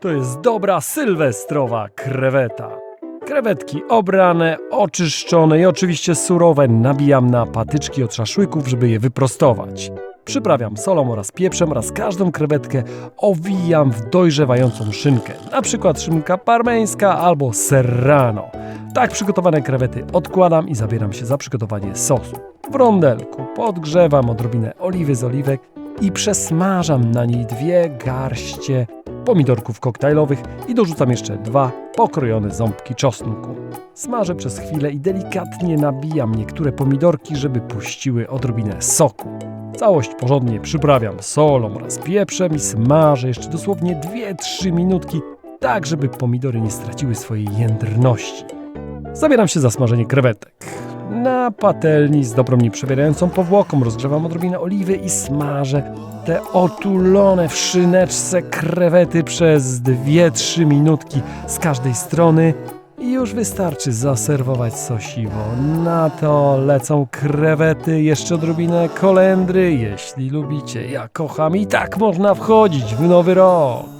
To jest dobra sylwestrowa kreweta. Krewetki obrane, oczyszczone i oczywiście surowe nabijam na patyczki od szaszłyków, żeby je wyprostować. Przyprawiam solą oraz pieprzem oraz każdą krewetkę owijam w dojrzewającą szynkę, na przykład szynka parmeńska albo serrano. Tak przygotowane krewety odkładam i zabieram się za przygotowanie sosu. W rondelku podgrzewam odrobinę oliwy z oliwek i przesmażam na niej dwie garście pomidorków koktajlowych i dorzucam jeszcze dwa pokrojone ząbki czosnku. Smażę przez chwilę i delikatnie nabijam niektóre pomidorki, żeby puściły odrobinę soku. Całość porządnie przyprawiam solą oraz pieprzem i smażę jeszcze dosłownie 2-3 minutki, tak żeby pomidory nie straciły swojej jędrności. Zabieram się za smażenie krewetek. Na patelni z dobrą nieprzewierającą powłoką rozgrzewam odrobinę oliwy i smażę te otulone w szyneczce krewety przez 2-3 minutki z każdej strony i już wystarczy zaserwować sosiwo. Na to lecą krewety, jeszcze odrobinę kolendry, jeśli lubicie. Ja kocham i tak można wchodzić w nowy rok.